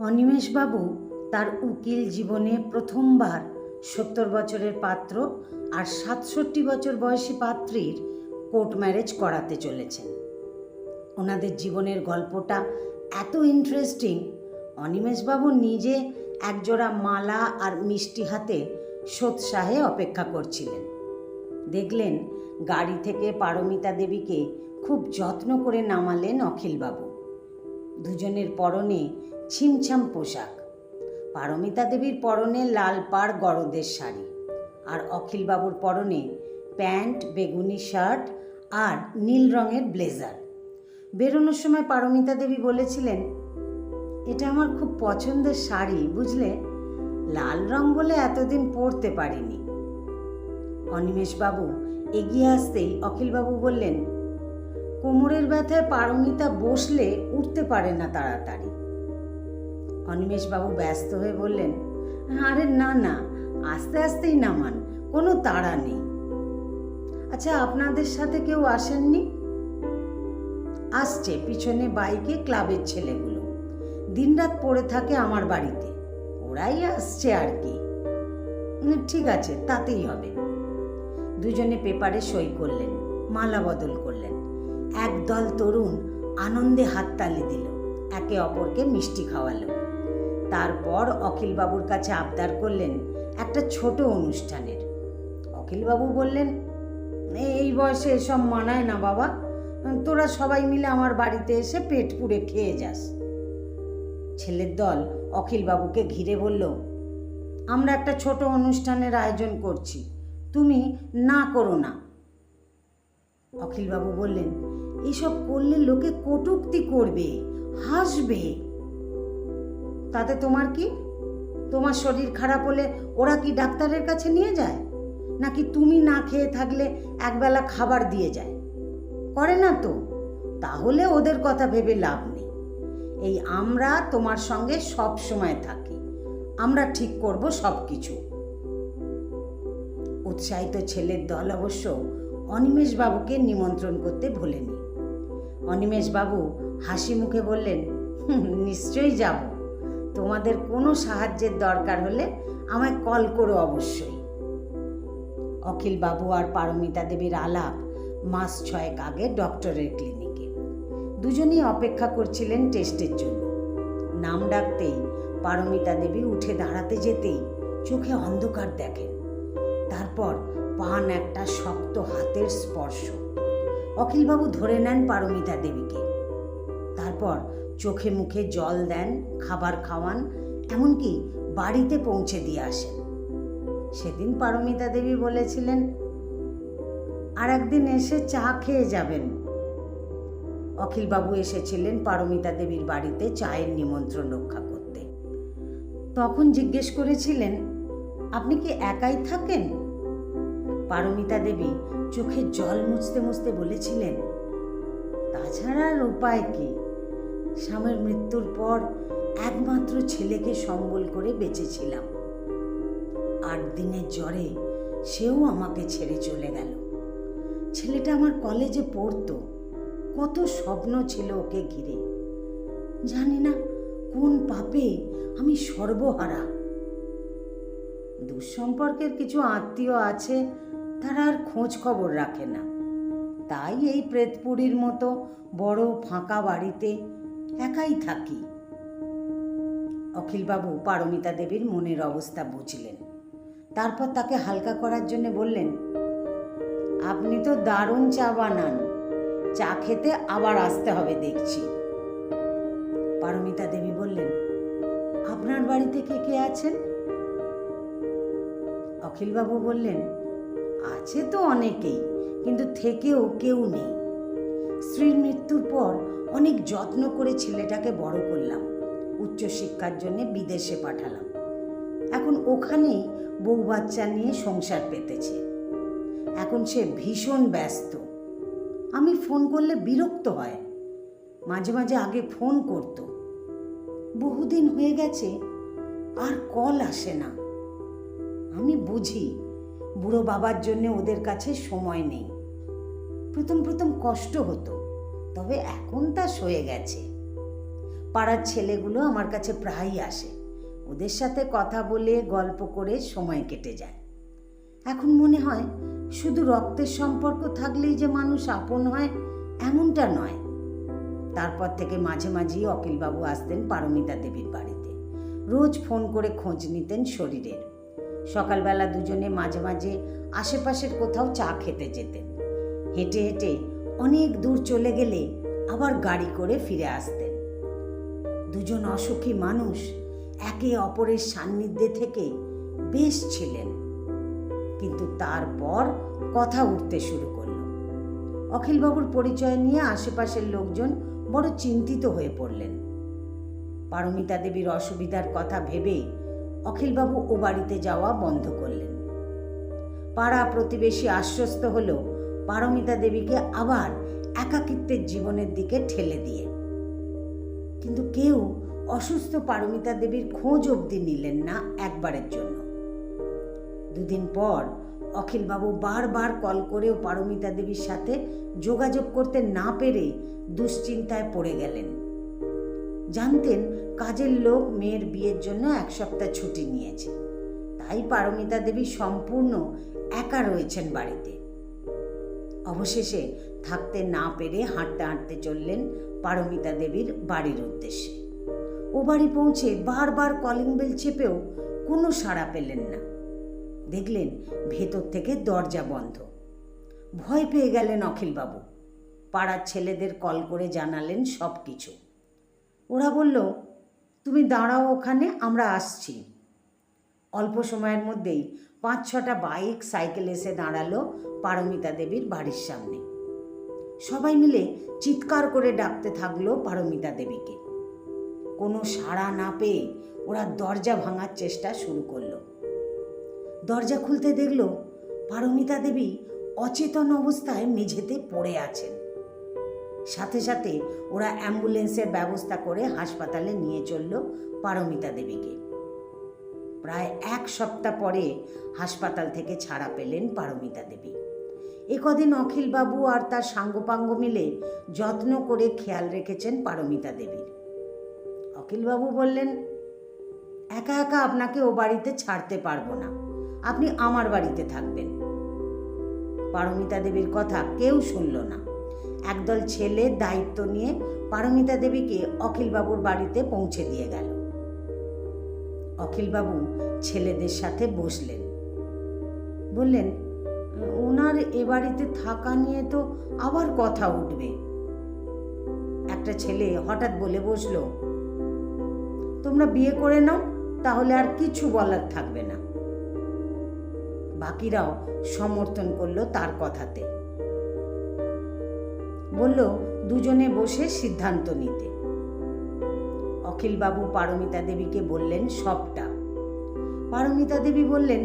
অনিমেষবাবু তার উকিল জীবনে প্রথমবার সত্তর বছরের পাত্র আর সাতষট্টি বছর বয়সী পাত্রীর কোর্ট ম্যারেজ করাতে চলেছেন। ওনাদের জীবনের গল্পটা এত ইন্টারেস্টিং অনিমেষবাবু নিজে একজোড়া মালা আর মিষ্টি হাতে সোৎসাহে অপেক্ষা করছিলেন। দেখলেন গাড়ি থেকে পারমিতা দেবীকে খুব যত্ন করে নামালেন অখিলবাবু। দুজনের পরনে ছিমছাম পোশাক। পারমিতা দেবীর পরনে লাল পাড় গরদের শাড়ি আর অখিলবাবুর পরনে প্যান্ট, বেগুনি শার্ট আর নীল রঙের ব্লেজার। বেরোনোর সময় পারমিতা দেবী বলেছিলেন, এটা আমার খুব পছন্দের শাড়ি, বুঝলে? লাল রং বলে এতদিন পরতে পারিনি। অনিমেষবাবু এগিয়ে আসতেই অখিলবাবু বললেন, কোমরের ব্যথায় পারমিতা বসলে উঠতে পারে না তাড়াতাড়ি। অনিমেষবাবু ব্যস্ত হয়ে বললেন, আরে না না, আস্তে আস্তেই নামান, কোনো তাড়া নেই। আচ্ছা আপনাদের সাথে কেউ আসেননি? আসছে, পিছনে বাইকে ক্লাবের ছেলেগুলো। দিনরাত পড়ে থাকে আমার বাড়িতে। ওরাই আসছে আর কি। ঠিক আছে, তাতেই হবে। দুজনে পেপারে সই করলেন, মালা বদল করলেন। একদল তরুণ আনন্দে হাততালি দিল, একে অপরকে মিষ্টি খাওয়ালো। তারপর অখিলবাবুর কাছে আবদার করলেন একটা ছোট অনুষ্ঠানের। অখিলবাবু বললেন, এই বয়সে এসব মানায় না বাবা। তোরা সবাই মিলে আমার বাড়িতে এসে পেট পুড়ে খেয়ে যাস। ছেলের দল অখিলবাবুকে ঘিরে বলল, আমরা একটা ছোট অনুষ্ঠানের আয়োজন করছি। তুমি না করো না। অখিলবাবু বললেন, এসব করলে লোকে কটূক্তি করবে, হাসবে। তাতে তোমার কি? তোমার শরীর খারাপ হলে ওরা কি ডাক্তারের কাছে নিয়ে যায়? নাকি তুমি না খেয়ে থাকলে একবেলা খাবার দিয়ে যায়? করে না তো। তাহলে ওদের কথা ভেবে লাভ নেই। এই আমরা তোমার সঙ্গে সব সময় থাকি। আমরা ঠিক করব সব কিছু উৎসাহিত ছেলের দল অবশ্য অনিমেষবাবুকে নিমন্ত্রণ করতে ভোলেনি। অনিমেষবাবু হাসি মুখে বললেন নিশ্চয়ই যাব। তোমাদের কোনো সাহায্যের দরকার হলে আমায় কল করো অবশ্যই। অখিলবাবু আর পারমিতা দেবীর আলাপ মাস ছয়েক আগে ডক্টরের ক্লিনিকে। দুজনেই অপেক্ষা করছিলেন টেস্টের জন্য। নাম ডাকতেই পারমিতা দেবী উঠে দাঁড়াতে যেতেই চোখে অন্ধকার দেখেন। তারপর পান একটা শক্ত হাতের স্পর্শ। অখিলবাবু ধরে নেন পারমিতা দেবীকে। তারপর চোখে মুখে জল দেন, খাবার খাওয়ান, এমনকি বাড়িতে পৌঁছে দিয়ে আসেন। সেদিন পারমিতা দেবী বলেছিলেন, আর একদিন এসে চা খেয়ে যাবেন। অখিলবাবু এসেছিলেন পারমিতা দেবীর বাড়িতে চায়ের নিমন্ত্রণ রক্ষা করতে। তখন জিজ্ঞেস করেছিলেন, আপনি কি একাই থাকেন? পারমিতা দেবী চোখে জল মুছতে মুছতে বলেছিলেন, তাছাড়া আর উপায় কি? স্বামীর মৃত্যুর পর একমাত্র ছেলেকে সম্বল করে বেঁচেছিলাম। আট দিনের জ্বরে সেও আমাকে ছেড়ে চলে গেল। ছেলেটা আমার কলেজে পড়তো। কত স্বপ্ন ছিল ওকে ঘিরে। জানি না কোন পাপে আমি সর্বহারা। দুঃসম্পর্কের কিছু আত্মীয় আছে, তারা আর খোঁজ খবর রাখে না। তাই এই প্রেতপুরীর মতো বড় ফাঁকা বাড়িতে একাই থাকি। অখিলবাবু পারমিতা দেবীর মনের অবস্থা বুঝলেন। তারপর তাকে হালকা করার জন্য বললেন, আপনি তো দারুণ চা বানান। চা খেতে আবার আসতে হবে দেখছি। পারমিতা দেবী বললেন, আপনার বাড়িতে কে কে আছেন? অখিলবাবু বললেন, আছে তো অনেকেই, কিন্তু থেকেও কেউ নেই। স্ত্রীর মৃত্যুর পর অনেক যত্ন করে ছেলেটাকে বড় করলাম, উচ্চশিক্ষার জন্য বিদেশে পাঠালাম। এখন ওখানেই বউ বাচ্চা নিয়ে সংসার পেতেছে। এখন সে ভীষণ ব্যস্ত। আমি ফোন করলে বিরক্ত হয়। মাঝে মাঝে আগে ফোন করতো। বহুদিন হয়ে গেছে, আর কল আসে না। আমি বুঝি, বুড়ো বাবার জন্য ওদের কাছে সময় নেই। প্রথম প্রথম কষ্ট হতো, তবে এখন তা সয়ে গেছে। পাড়ার ছেলেগুলো আমার কাছে প্রায়ই আসে, ওদের সাথে কথা বলে, গল্প করে সময় কেটে যায়। এখন মনে হয়, শুধু রক্তের সম্পর্ক থাকলেই যে মানুষ আপন হয়, এমনটা নয়। তারপর থেকে মাঝে মাঝেই অখিলবাবু আসতেন পারমিতা দেবীর বাড়িতে। রোজ ফোন করে খোঁজ নিতেন শরীরের। সকালবেলা দুজনে মাঝে মাঝে আশেপাশের কোথাও চা খেতে যেতেন। হেঁটে হেঁটে অনেক দূর চলে গেলে আবার গাড়ি করে ফিরে আসতেন। দুজন অসুখী মানুষ একে অপরের সান্নিধ্যে থেকে বেশ ছিলেন। কিন্তু তারপর কথা উঠতে শুরু করল। অখিলবাবুর পরিচয় নিয়ে আশেপাশের লোকজন বড় চিন্তিত হয়ে পড়লেন। পারমিতা দেবীর অসুবিধার কথা ভেবে অখিলবাবু ও বাড়িতে যাওয়া বন্ধ করলেন। পাড়া প্রতিবেশী আশ্বস্ত হল পারমিতা দেবীকে আবার একাকিত্বের জীবনের দিকে ঠেলে দিয়ে। কিন্তু কেউ অসুস্থ পারমিতা দেবীর খোঁজ অবধি নিলেন না একবারের জন্য। দুদিন পর অখিলবাবু বারবার কল করেও পারমিতা দেবীর সাথে যোগাযোগ করতে না পেরে দুশ্চিন্তায় পড়ে গেলেন। জানতেন কাজের লোক মেয়ের বিয়ের জন্য এক সপ্তাহ ছুটি নিয়েছে। তাই পারমিতা দেবী সম্পূর্ণ একা রয়েছেন বাড়িতে। অবশেষে থাকতে না পেরে হাঁটতে হাঁটতে চললেন পারমিতা দেবীর বাড়ির উদ্দেশ্যে। ও বাড়ি পৌঁছে বারবার কলিং বেল চেপেও কোনো সাড়া পেলেন না। দেখলেন ভেতর থেকে দরজা বন্ধ। ভয় পেয়ে গেলেন অখিলবাবু। পাড়ার ছেলেদের কল করে জানালেন সব কিছু ওরা বলল, তুমি দাঁড়াও ওখানে, আমরা আসছি। অল্প সময়ের মধ্যেই পাঁচ ছটা বাইক সাইকেল এসে দাঁড়াল পারমিতা দেবীর বাড়ির সামনে। সবাই মিলে চিৎকার করে ডাকতে থাকল পারমিতা দেবীকে। কোনো সাড়া না পেয়ে ওরা দরজা ভাঙার চেষ্টা শুরু করল। দরজা খুলতে দেখল পারমিতা দেবী অচেতন অবস্থায় মেঝেতে পড়ে আছেন। সাথে সাথে ওরা অ্যাম্বুলেন্সের ব্যবস্থা করে হাসপাতালে নিয়ে চলল পারমিতা দেবীকে। প্রায় এক সপ্তাহ পরে হাসপাতাল থেকে ছাড়া পেলেন পারমিতা দেবী। এ কদিন অখিলবাবু আর তার সাঙ্গপাঙ্গ মিলে যত্ন করে খেয়াল রেখেছেন পারমিতা দেবীর অখিলবাবু বললেন, একা একা আপনাকে ও বাড়িতে ছাড়তে পারব না। আপনি আমার বাড়িতে থাকবেন। পারমিতা দেবীর কথা কেউ শুনল না। একদল ছেলে দায়িত্ব নিয়ে পারমিতা দেবীকে অখিলবাবুর বাড়িতে পৌঁছে দিয়ে গেল। অখিলবাবু ছেলেদের সাথে বসলেন। বললেন, ওনার এ বাড়িতে থাকা নিয়ে তো আবার কথা উঠবে। একটা ছেলে হঠাৎ বলে বসল, তোমরা বিয়ে করে নাও, তাহলে আর কিছু বলার থাকবে না। বাকিরাও সমর্থন করল তার কথাতে। বলল, দুজনে বসে সিদ্ধান্ত নিতে। অখিলবাবু পারমিতা দেবীকে বললেন সবটা। পারমিতা দেবী বললেন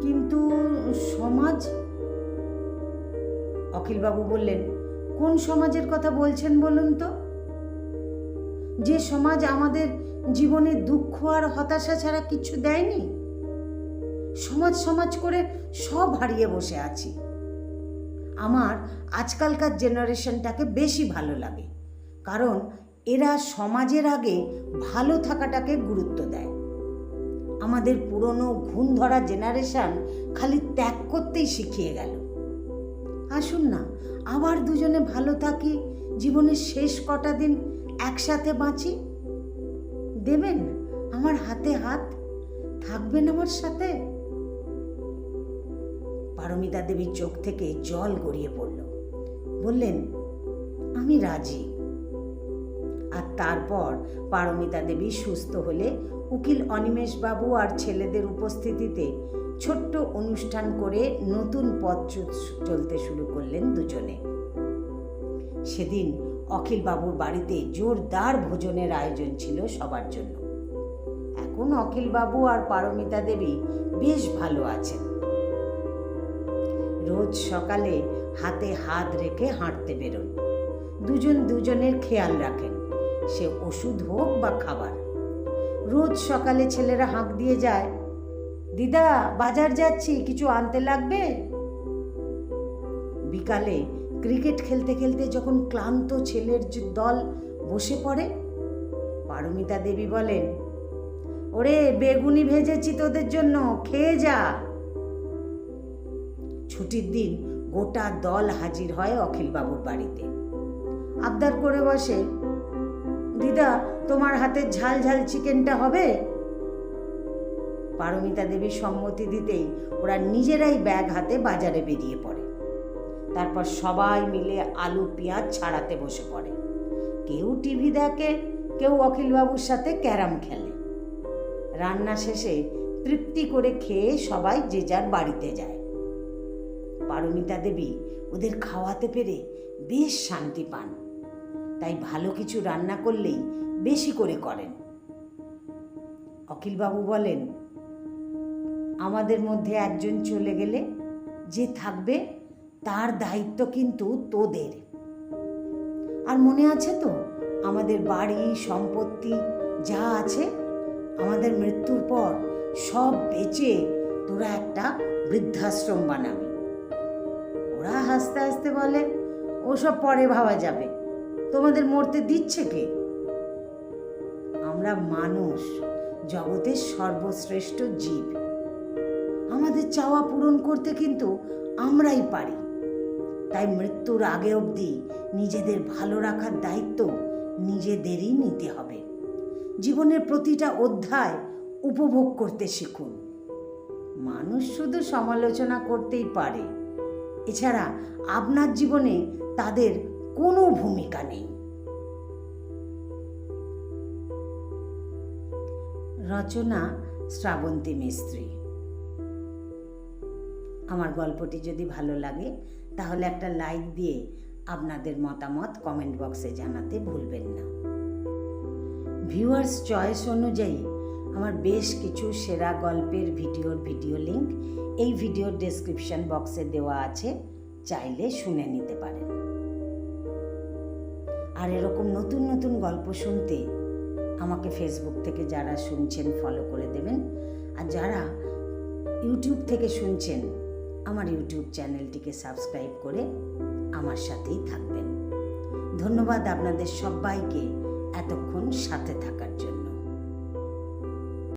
কিন্তু সমাজ? অখিলবাবু বললেন, কোন সমাজের কথা বলছেন বলুন তো? যে সমাজ আমাদের জীবনে দুঃখ আর হতাশা ছাড়া কিছু দেয়নি? সমাজ সমাজ করে সব হারিয়ে বসে আছি। আমার আজকালকার জেনারেশনটাকে বেশি ভালো লাগে। কারণ এরা সমাজের আগে ভালো থাকাটাকে গুরুত্ব দেয়। আমাদের পুরনো ঘুণ ধরা জেনারেশন খালি ত্যাগ করতেই শিখিয়ে গেল। আসুন না, আবার দুজনে ভালো থাকি, জীবনের শেষ কটা দিন একসাথে বাঁচি? দেবেন আমার হাতে হাত? থাকবেন আমার সাথে? পারমিতা দেবীর চোখ থেকে জল গড়িয়ে পড়ল। বললেন, আমি রাজি। আর তারপর পারমিতা দেবী সুস্থ হলে উকিল অনিমেষ বাবু আর ছেলেদের উপস্থিতিতে ছোট্ট অনুষ্ঠান করে নতুন পথ চলতে শুরু করলেন দুজনে। সেদিন অখিল বাবুর বাড়িতে জোরদার ভোজনের আয়োজন ছিল সবার জন্য। এখন অখিল বাবু আর পারমিতা দেবী বেশ ভালো আছেন। রোজ সকালে হাতে হাত রেখে হাঁটতে বেরোন। দুজন দুজনের খেয়াল রাখেন। সে ওষুধ হোক বা খাবার। রোজ সকালে ছেলেরা হাঁক দিয়ে যায়, দিদা, বাজার যাচ্ছি, কিছু আনতে লাগবে? বিকালে ক্রিকেট খেলতে খেলতে যখন ক্লান্ত ছেলের দল বসে পড়ে, পারমিতা দেবী বলেন, ওরে, বেগুনি ভেজেছি তোদের জন্য, খেয়ে যা। ছুটির দিন গোটা দল হাজির হয় অখিলবাবুর বাড়িতে। আবদার করে বসে দিদা, তোমার হাতের ঝাল ঝাল চিকেনটা হবে? পারমিতা দেবীর সম্মতি দিতেই ওরা নিজেরাই ব্যাগ হাতে বাজারে বেরিয়ে পড়ে। তারপর সবাই মিলে আলু পেঁয়াজ ছাড়াতে বসে পড়ে। কেউ টিভি দেখে, কেউ অখিলবাবুর সাথে ক্যারাম খেলে। রান্না শেষে তৃপ্তি করে খেয়ে সবাই যে যার বাড়িতে যায়। পারমিতা দেবী ওদের খাওয়াতে পেরে বেশ শান্তি পান। তাই ভালো কিছু রান্না করলেই বেশি করে করেন। অখিলবাবু বলেন, আমাদের মধ্যে একজন চলে গেলে যে থাকবে তার দায়িত্ব কিন্তু তোদের। আর মনে আছে তো, আমাদের বাড়ি, সম্পত্তি যা আছে, আমাদের মৃত্যুর পর সব বেচে তোরা একটা বৃদ্ধাশ্রম বানাবি। ওরা হাসতে হাসতে বলে, ওসব পরে ভাবা যাবে। তোমাদের মরতে দিচ্ছে কে? আমরা মানুষ, জগতের সর্বশ্রেষ্ঠ জীব। আমাদের চাওয়া পূরণ করতে কিন্তু আমরাই পারি। তাই মৃত্যুর আগে অবধি নিজেদের ভালো রাখার দায়িত্ব নিজেদেরই নিতে হবে। জীবনের প্রতিটা অধ্যায় উপভোগ করতে শিখুন। মানুষ শুধু সমালোচনা করতেই পারে। এছাড়া আপনার জীবনে তাদের কোনো ভূমিকা নেই। রচনা শ্রাবন্তী মিস্ত্রি। আমার গল্পটি যদি ভালো লাগে, তাহলে একটা লাইক দিয়ে আপনাদের মতামত কমেন্ট বক্সে জানাতে ভুলবেন না। ভিউয়ার্স চয়েস অনুযায়ী, আমার বেশ কিছু সেরা গল্পের ভিডিওর ভিডিও লিংক এই ভিডিওর ডেসক্রিপশন বক্সে দেওয়া আছে, চাইলে শুনে নিতে পারেন। আর এরকম নতুন নতুন গল্প শুনতে আমাকে ফেসবুক থেকে যারা শুনছেন ফলো করে দেবেন। আর যারা ইউটিউব থেকে শুনছেন, আমার ইউটিউব চ্যানেলটিকে সাবস্ক্রাইব করে আমার সাথেই থাকবেন। ধন্যবাদ আপনাদের সবাইকে এতক্ষণ সাথে থাকার জন্য।